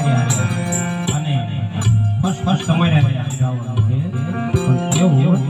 તમારી અને first first તમારે આવવાનું છે એવું એવું